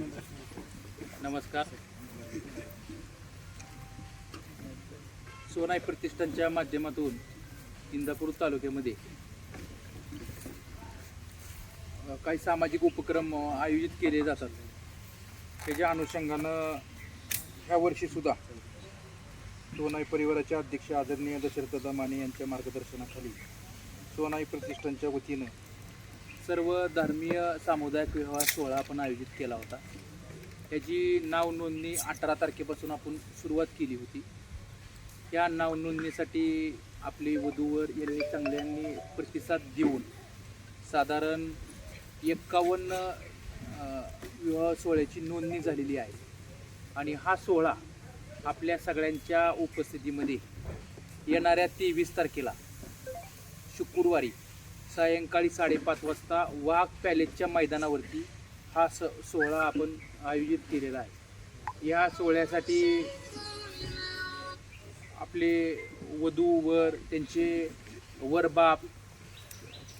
नमस्कार. सोनाई प्रतिष्ठानच्या माध्यमातून इंदापूर तालुक्यामध्ये काही सामाजिक उपक्रम आयोजित केले जातात. त्याच्या अनुषंगानं ह्या वर्षीसुद्धा सोनाई परिवाराचे अध्यक्ष आदरणीय दशरथ दमाने यांच्या मार्गदर्शनाखाली सोनाई प्रतिष्ठानच्या वतीनं सर्व धर्मीय सामुदायिक विवाह सोहळा आपण आयोजित केला होता. त्याची नाव नोंदणी अठरा तारखेपासून आपण सुरुवात केली होती. या नाव नोंदणीसाठी आपली वधूवर यांनी चांगल्यांनी प्रतिसाद देऊन साधारण एक्कावन्न विवाह सोहळ्याची नोंदणी झालेली आहे. आणि हा सोहळा आपल्या सगळ्यांच्या उपस्थितीमध्ये येणाऱ्या तेवीस तारखेला शुक्रवारी सायंकाळी साडेपाच वाजता वाघ पॅलेसच्या मैदानावरती हा स सोहळा आपण आयोजित केलेला आहे. या सोहळ्यासाठी आपले वधू वर त्यांचे वरबाप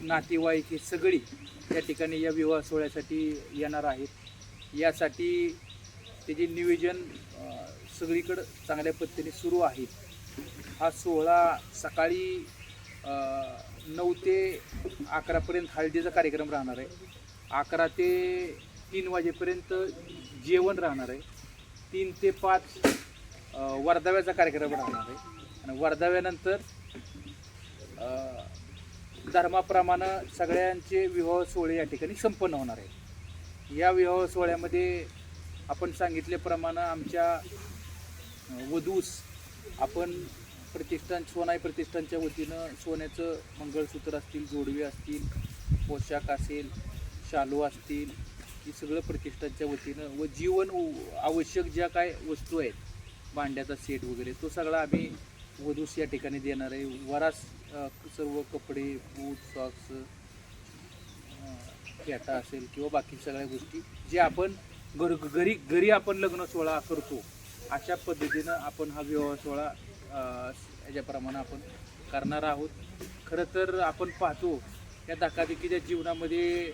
नातेवाईक हे सगळी त्या ठिकाणी या विवाह सोहळ्यासाठी येणार आहेत. यासाठी त्याचे नियोजन सगळीकडं चांगल्या पद्धतीने सुरू आहे. हा सोहळा सकाळी नऊ ते अकरापर्यंत हळदीचा कार्यक्रम राहणार आहे. अकरा ते तीन वाजेपर्यंत जेवण राहणार आहे. तीन ते पाच वर्धाव्याचा कार्यक्रम राहणार आहे. आणि वर्धाव्यानंतर धर्माप्रमाणे सगळ्यांचे विवाह सोहळे या ठिकाणी संपन्न होणार आहे. या विवाह सोहळ्यामध्ये आपण सांगितल्याप्रमाणे आमच्या वधूस आपण प्रतिष्ठान सोनाई प्रतिष्ठानच्या वतीनं सोन्याचं मंगळसूत्र असतील जोडवे असतील पोशाख असेल शालू असतील ही सगळं प्रतिष्ठानच्या वतीनं व जीवन आवश्यक ज्या काय वस्तू आहेत भांड्याचा सेट वगैरे तो सगळा आम्ही वधूस या ठिकाणी देणार आहे. वरास सर्व कपडे बूट सॉक्स खेटा असेल किंवा बाकी सगळ्या गोष्टी जे आपण घर घरी घरी आपण लग्न सोहळा करतो अशा पद्धतीनं आपण हा विवाह सोहळा याच्याप्रमाणे आपण करणार आहोत. खरं तर आपण पाहतो या धकाधकीच्या जीवनामध्ये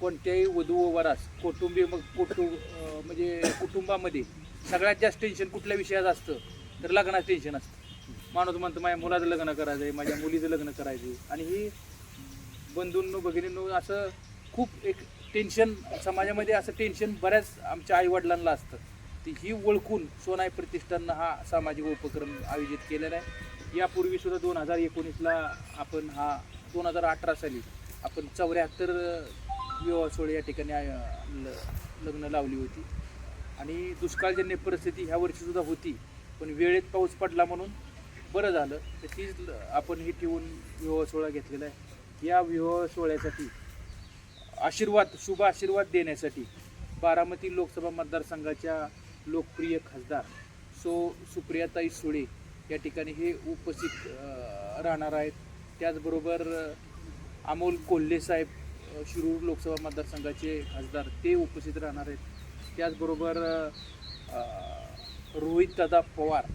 कोणत्याही वधू वरास कौटुंबिक मग कुटुंब म्हणजे कुटुंबामध्ये सगळ्यात जास्त टेन्शन कुठल्या विषयात असतं? तर लग्नाचं टेन्शन असतं. माणूस म्हणतो माझ्या मुलाचं लग्न करायचं आहे माझ्या मुलीचं लग्न करायचं आहे आणि ही बंधूंनो भगिनींनो असं खूप एक टेन्शन समाजामध्ये असं टेन्शन बऱ्याच आमच्या आईवडिलांना असतं. ती ही ओळखून सोनाई प्रतिष्ठाननं हा सामाजिक उपक्रम आयोजित केलेला आहे. यापूर्वी सुद्धा दोन हजार एकोणीसला आपण हा दोन हजार अठरा साली आपण चौऱ्याहत्तर विवाह सोहळे या ठिकाणी ल- लग्न लावली होती. आणि दुष्काळजन्य परिस्थिती ह्या वर्षीसुद्धा होती पण वेळेत पाऊस पडला म्हणून बरं झालं. तर तीच ल- आपण हे ठेवून विवाह सोहळा घेतलेला आहे. या विवाह सोहळ्यासाठी आशीर्वाद शुभ आशीर्वाद देण्यासाठी बारामती लोकसभा मतदारसंघाच्या लोकप्रिय खासदार सो सुप्रियाताई सुळे या ठिकाणी हे उपस्थित राहणार आहेत. त्याचबरोबर अमोल कोल्हे साहेब शिरूर लोकसभा मतदारसंघाचे खासदार ते उपस्थित राहणार आहेत. त्याचबरोबर रोहित दादा पवार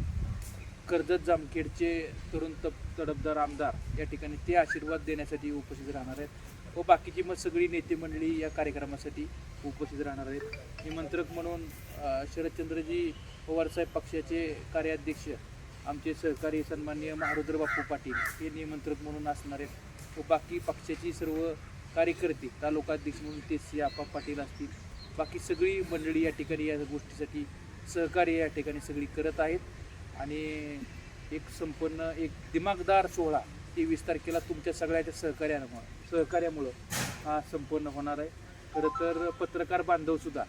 कर्जत जामखेडचे तरुण तप तडफदार आमदार या ठिकाणी ते आशीर्वाद देण्यासाठी उपस्थित राहणार आहेत. व बाकीची मग सगळी नेते मंडळी या कार्यक्रमासाठी उपस्थित राहणार आहेत. निमंत्रक म्हणून शरदचंद्रजी पवारसाहेब पक्षाचे कार्याध्यक्ष आमचे सहकारी सन्माननीय महारुद्र बापू पाटील हे निमंत्रक म्हणून असणार आहेत. व बाकी पक्षाची सर्व कार्यकर्ते तालुकाध्यक्ष म्हणून ते सी आपा पाटील असतील. बाकी सगळी मंडळी या ठिकाणी या गोष्टीसाठी सहकार्य या ठिकाणी सगळी करत आहेत. आणि एक संपन्न एक दिमागदार सोहळा तेवीस तारखेला तुमच्या सगळ्याच्या सहकार्यामुळं सहकार्यामुळं हा संपन्न होणार आहे. खरं तर पत्रकार बांधवसुद्धा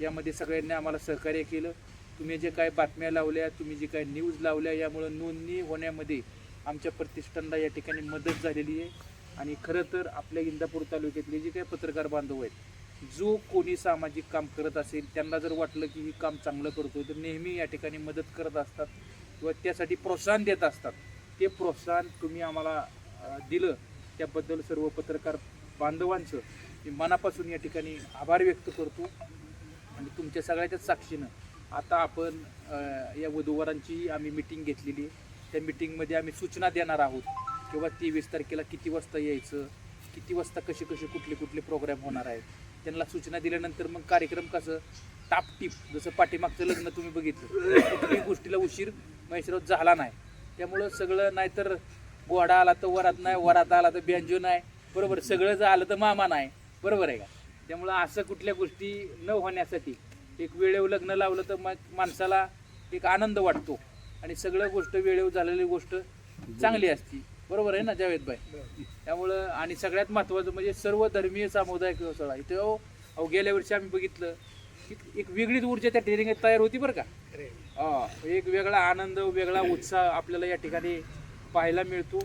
यामध्ये सगळ्यांनी आम्हाला सहकार्य केलं. तुम्ही जे काय बातम्या लावल्या तुम्ही जे काय न्यूज लावल्या यामुळं नोंदणी होण्यामध्ये आमच्या प्रतिष्ठानला या ठिकाणी मदत झालेली आहे. आणि खरं तर आपल्या इंदापूर तालुक्यातले जे काही पत्रकार बांधव आहेत जो कोणी सामाजिक काम करत असेल त्यांना जर वाटलं की ही काम चांगलं करतो तर नेहमी या ठिकाणी मदत करत असतात किंवा त्यासाठी प्रोत्साहन देत असतात. ते प्रोत्साहन तुम्ही आम्हाला दिलं. त्याबद्दल सर्व पत्रकार बांधवांचं मी मनापासून या ठिकाणी आभार व्यक्त करतो. आणि तुमच्या सगळ्याच्याच साक्षीनं आता आपण या वधूवरांची आम्ही मिटिंग घेतलेली आहे. त्या मिटिंगमध्ये आम्ही सूचना देणार आहोत किंवा तेवीस तारखेला किती वाजता यायचं किती वाजता कसे कसे कुठले कुठले प्रोग्राम होणार आहेत. त्यांना सूचना दिल्यानंतर मग कार्यक्रम कसं टापटीप जसं पाठीमागचं लग्न तुम्ही बघितलं कुठल्याही गोष्टीला उशीर महेशराव झाला नाही. त्यामुळं सगळं नाहीतर घोडा आला तर वरात नाही वरात आला तर बँजो नाही. बरोबर सगळं जर आलं तर मामा नाही. बरोबर आहे का? त्यामुळं असं कुठल्या गोष्टी न होण्यासाठी एक वेळेवर लग्न लावलं तर मग माणसाला एक आनंद वाटतो. आणि सगळं गोष्ट वेळेवर झालेली गोष्ट चांगली असती. बरोबर आहे ना जावेदबाई त्यामुळं आणि सगळ्यात महत्त्वाचं म्हणजे सर्व धर्मीय सामुदायिक सोहळा. इथं अहो अहो गेल्या वर्षी आम्ही बघितलं की एक वेगळीच ऊर्जा त्या ट्रेनिंग तयार होती बरं का? हा, एक वेगळा आनंद वेगळा उत्साह आपल्याला या ठिकाणी पाहायला मिळतो.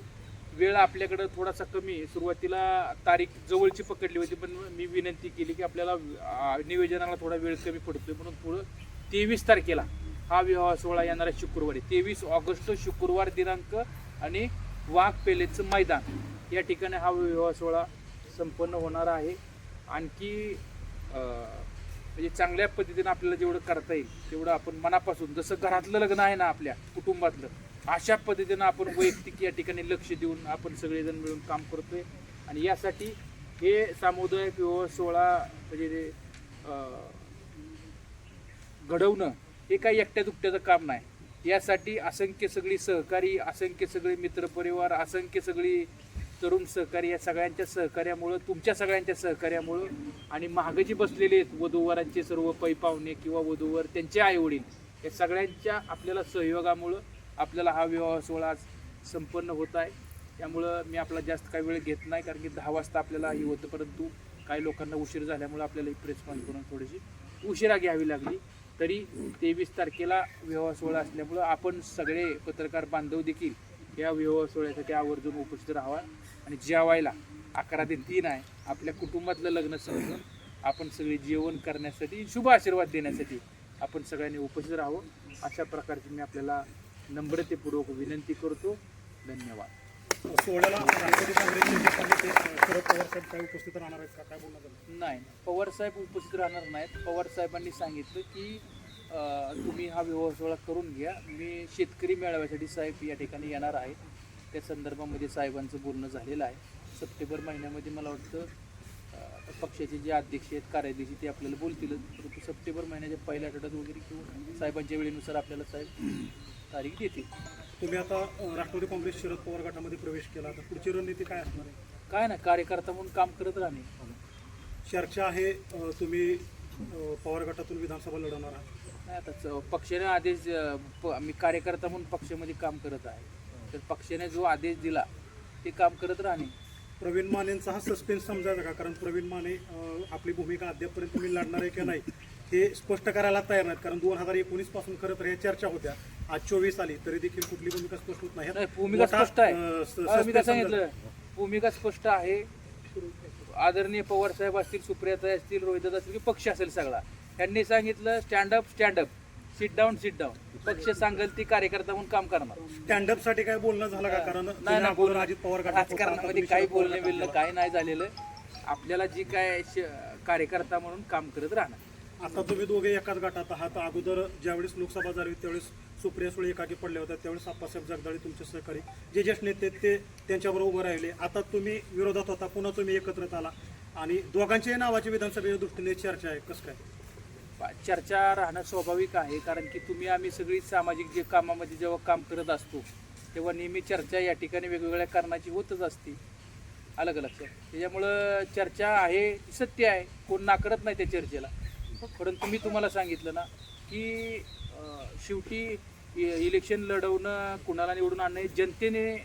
वेळ आपल्याकडं थोडासा कमी आहे. सुरुवातीला तारीख जवळची पकडली होती पण मी विनंती केली की आपल्याला आ, नियोजनाला थोडा वेळ कमी पडतोय. म्हणून पुढं तेवीस तारखेला हा विवाह सोहळा येणार आहे शुक्रवारी. तेवीस ऑगस्ट शुक्रवार दिनांक आणि वाघ पेलेचं मैदान. या ठिकाणी हा विवाह सोहळा संपन्न होणार आहे. आणखी म्हणजे चांगल्या पद्धतीने आपल्याला जेवढं करता येईल तेवढं आपण मनापासून जसं घरातलं लग्न आहे ना आपल्या कुटुंबातलं अशा पद्धतीनं आपण वैयक्तिक या ठिकाणी लक्ष देऊन आपण सगळेजण मिळून काम करतोय. आणि यासाठी हे सामुदायिक विवाह सोहळा म्हणजे ते, घडवणं हे काही एकट्या दुकट्याचं काम नाही. यासाठी असंख्य सगळी सहकारी असंख्य सगळे मित्रपरिवार असंख्य सगळी तरुण सहकारी या सगळ्यांच्या सहकार्यामुळं तुमच्या सगळ्यांच्या सहकार्यामुळं आणि महागजी बसलेले आहेत वधूवरांचे सर्व पै पाहुणे किंवा वधूवर त्यांचे आईवडील या सगळ्यांच्या आपल्याला सहयोगामुळं आपल्याला हा विवाह सोहळा आज संपन्न होत आहे. त्यामुळं मी आपला जास्त काही वेळ घेत नाही कारण की दहा वाजता आपल्याला ही होतं परंतु काही लोकांना उशीर झाल्यामुळे आपल्याला ही प्रेस करून थोडीशी उशिरा घ्यावी लागली. तरी तेवीस तारखेला विवाह सोहळा असल्यामुळं आपण सगळे पत्रकार बांधव देखील या विवाह सोहळ्यासाठी आवर्जून उपस्थित राहावा. आणि जेवायला अकरा ते तीन आहे. आपल्या कुटुंबातलं लग्न समजून आपण सगळे जेवण करण्यासाठी शुभ आशीर्वाद देण्यासाठी आपण सगळ्यांनी उपस्थित राहावं. अशा प्रकारची मी आपल्याला नम्रतेपूर्वक विनंती करतो. धन्यवाद. सोहळ्याला राष्ट्रवादी काँग्रेसचे जे काही ते शरद पवार साहेब काय उपस्थित राहणार आहेत का? काय बोलणं झालं नाही उपस्थित राहणार नाहीत. पवार साहेबांनी सांगितलं की अं, तुम्ही हा विवाह सोहळा करून घ्या. मी शेतकरी मेळाव्यासाठी साहेब या ठिकाणी येणार आहे. त्या संदर्भामध्ये साहेबांचं बोलणं झालेलं आहे. सप्टेंबर महिन्यामध्ये मला वाटतं पक्षाचे जे अध्यक्ष आहेत कार्याध्यक्ष ते आपल्याला बोलतीलच परंतु सप्टेंबर महिन्याच्या पहिल्या आठवड्यात वगैरे किंवा साहेबांच्या वेळेनुसार आपल्याला साहेब तारीख देतील. तुम्ही आता राष्ट्रवादी काँग्रेस शरद पवार गटामध्ये प्रवेश केला तर पुढची रणनीती काय असणार आहे? काय ना कार्यकर्ता म्हणून काम करत राहणे. चर्चा आहे तुम्ही पवार गटातून विधानसभा लढवणार आहात. नाही आता पक्षाने आदेश प- मी कार्यकर्ता म्हणून पक्षामध्ये काम करत आहे. तर पक्षाने जो आदेश दिला ते काम करत राहणे. प्रवीण मानेंचा हा सस्पेन्स समजायचा का कारण प्रवीण माने आपली भूमिका अद्यापपर्यंत तुम्ही लढणार आहे की नाही हे स्पष्ट करायला तयार नाहीत. कारण दोन हजार एकोणीसपासून खरं तर ह्या चर्चा होत्या. आज चोवीस आली तरी देखील कुठली भूमिका स्पष्ट होत नाही. भूमिका स्पष्ट आहे. मी भूमिका स्पष्ट आहे. आदरणीय पवार साहेब असतील सुप्रियाताई असतील रोहिदास असतील की पक्ष असेल सगळा. त्यांनी सांगितलं stand up stand up sit down sit down पक्ष सांगेल ती कार्यकर्ता म्हणून काम करणार. स्टँडअपसाठी काय बोलणं झालं का? कारण नाही तुम्ही ना अगोदर अजित पवार गटात होता, आता राजकारणामध्ये काही बोलणं बिलणं काही नाही झालेलं. आपल्याला जी काय श- कार्यकर्ता म्हणून काम करत राहणार. आता तुम्ही दोघे एकाच गटात आहात. अगोदर ज्यावेळेस लोकसभा झाली त्यावेळेस सुप्रिया सुळे एकाकी पडल्या होत्या. त्यावेळेस आप्पासाहेब जगदाळे तुमचे सहकारी जे ज्येष्ठ नेते आहेत ते त्यांच्याबरोबर उभं राहिले. आता तुम्ही विरोधात होता पुन्हा तुम्ही एकत्रित आला. आणि दोघांच्याही नावाची विधानसभेच्या दृष्टीने चर्चा आहे. कसं काय? चर्चा राहणं स्वाभाविक आहे कारण की तुम्ही आम्ही सगळी सामाजिक जे कामामध्ये जेव्हा काम करत असतो तेव्हा नेहमी चर्चा या ठिकाणी वेगवेगळ्या कारणाची होतच असते. अलग लक्षात त्याच्यामुळं चर्चा आहे सत्य आहे. कोण नाकारत नाही त्या चर्चेला. परंतु मी तुम्हाला सांगितलं ना की शेवटी इ- इलेक्शन लढवणं कुणाला निवडून आणणं हे जनतेने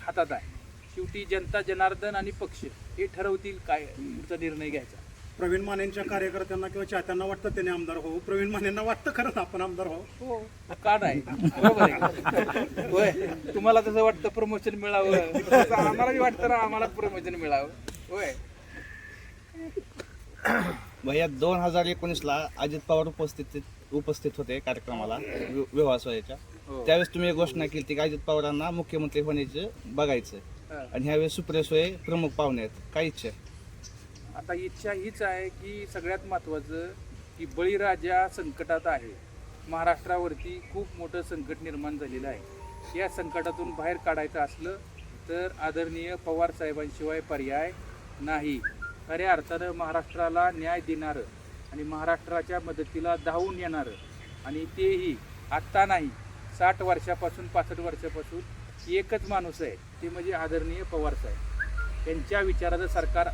हातात आहे. शेवटी जनता जनार्दन आणि पक्ष हे ठरवतील काय पुढचा निर्णय घ्यायचा. प्रवीण मानेंच्या कार्यकर्त्यांना किंवा चाहत्यांना वाटतं त्याने आमदार हो प्रवीण मानेंना वाटतं खरंच आपण आमदार हो हो. का नाही बरोबर आहे. होय. तुम्हाला तसं वाटतं प्रमोशन मिळावं तसं आम्हालाही वाटतं ना आम्हाला प्रमोशन मिळावं. होय. भैया दोन हजार एकोणीसला अजित पवार उपस्थित उपस्थित होते कार्यक्रमाला विवाह सोहळ्याच्या. हो. त्यावेळेस तुम्ही एक घोषणा केली की अजित पवारांना मुख्यमंत्री होण्याचे बघायचं. आणि ह्यावेळेस सुप्रिया सोये प्रमुख पाहुणे आहेत. काय इच्छा आहे? आता इच्छा हीच आहे की सगळ्यात महत्त्वाचं की बळीराजा संकटात आहे. महाराष्ट्रावरती खूप मोठं संकट निर्माण झालेलं आहे. या संकटातून बाहेर काढायचं असलं तर आदरणीय पवार साहेबांशिवाय पर्याय नाही. खऱ्या अर्थानं महाराष्ट्राला न्याय देणारं आणि महाराष्ट्राच्या मदतीला धावून येणारं आणि तेही आत्ता नाही साठ वर्षापासून पासष्ट वर्षापासून एकच माणूस आहे ते म्हणजे आदरणीय पवार साहेब. त्यांच्या विचाराचं सरकार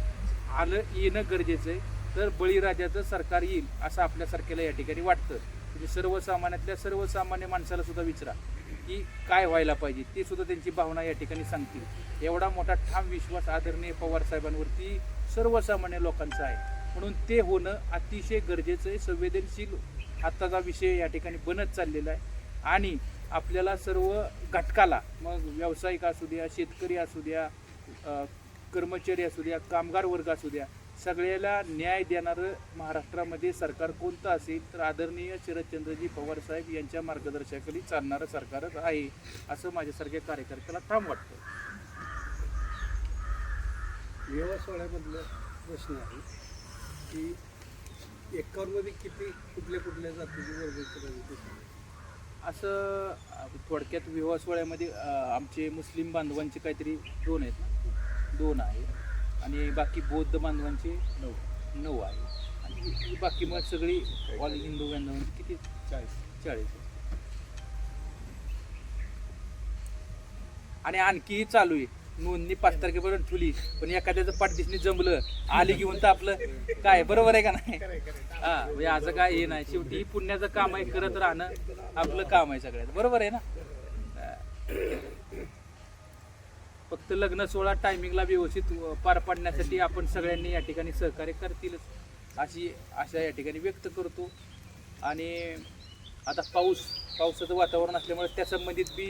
आलं येणं गरजेचं आहे. तर बळीराजाचं सरकार येईल असं आपल्यासारख्याला या ठिकाणी वाटतं. तुम्ही सर्वसामान्यातल्या सर्वसामान्य माणसाला सुद्धा विचारा की काय व्हायला पाहिजे ते सुद्धा त्यांची भावना या ठिकाणी सांगतील. एवढा मोठा ठाम विश्वास आदरणीय पवार साहेबांवरती सर्वसामान्य लोकांचा आहे. म्हणून ते होणं अतिशय गरजेचं आहे. संवेदनशील आत्ताचा विषय या ठिकाणी बनत चाललेला आहे. आणि आपल्याला सर्व घटकाला मग व्यावसायिक असू द्या शेतकरी असू द्या कर्मचारी असू द्या कामगार वर्ग असू द्या सगळ्याला न्याय देणारं महाराष्ट्रामध्ये सरकार कोणतं असेल तर आदरणीय शरदचंद्रजी पवार साहेब यांच्या मार्गदर्शनाखाली चालणारं सरकारच आहे असं माझ्यासारख्या कार्यकर्त्याला ठाम वाटतं विवाह सोहळ्यामधलं प्रश्न आहे की एकावरमध्ये किती कुठल्या कुठल्या जातीची वर्ग. असं थोडक्यात विवाह सोहळ्यामध्ये आमचे मुस्लिम बांधवांचे काहीतरी दोन आहेत ना दोन आहे. आणि बाकी बौद्ध बांधवांचे नऊ नऊ आहे. आणि ही बाकी मग सगळी ऑल हिंदू बांधवांची किती? चाळीस चाळीस आणि आणखीही चालू आहे. नोंदणी पाच तारखेपर्यंत ठुली पण एखाद्याचं पाठदिसणी जमलं आली घेऊन तर आपलं काय बरोबर आहे का नाही? हा म्हणजे असं काय हे नाही. शेवटी ही पुण्याचं काम आहे करत राहणं आपलं काम आहे सगळ्यात. बरोबर आहे ना? फक्त लग्न सोहळा टायमिंगला व्यवस्थित पार पाडण्यासाठी आपण सगळ्यांनी या ठिकाणी सहकार्य करतीलच अशी आशा या ठिकाणी व्यक्त करतो. आणि आता पाऊस पावसाचं वातावरण असल्यामुळे त्या संबंधित बी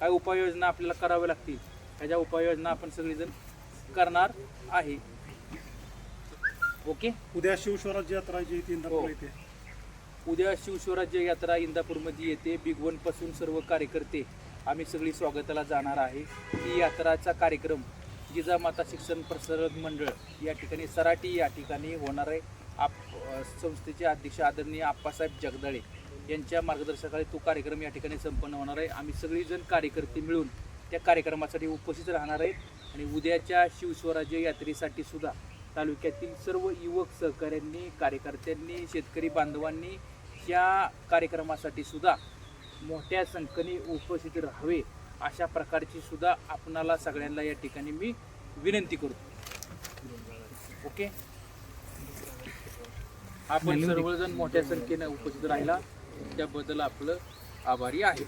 काय उपाययोजना आपल्याला कराव्या लागतील ह्याच्या उपाययोजना आपण सगळेजण करणार आहे. ओके? उद्या शिवस्वराज्य यात्रा जी ती इंदापूर हो. येते. उद्या शिवस्वराज्य यात्रा इंदापूरमध्ये येते. बिग वनपासून सर्व कार्यकर्ते आम्ही सगळी स्वागताला जाणार आहे. ही यात्राचा कार्यक्रम जिजामाता शिक्षण प्रसारक मंडळ या ठिकाणी सराटी या ठिकाणी होणार आहे. आप संस्थेचे अध्यक्ष आदरणीय आप्पासाहेब जगदाळे यांच्या मार्गदर्शनाखाली तो कार्यक्रम या ठिकाणी संपन्न होणार आहे. आम्ही सगळीजण कार्यकर्ते मिळून त्या कार्यक्रमासाठी उपस्थित राहणार आहेत आणि उद्याच्या शिवस्वराज्य यात्रेसाठी सुद्धा तालुक्यातील सर्व युवक सहकाऱ्यांनी कार्यकर्त्यांनी शेतकरी बांधवांनी या कार्यक्रमासाठी सुद्धा मोठ्या संख्येने उपस्थित राहावे अशा प्रकारची सुद्धा आपणाला सगळ्यांना या ठिकाणी मी विनंती करतो. ओके आपण सर्वजण मोठ्या संख्येने उपस्थित राहिला. त्याबद्दल आपलं आभारी आहे.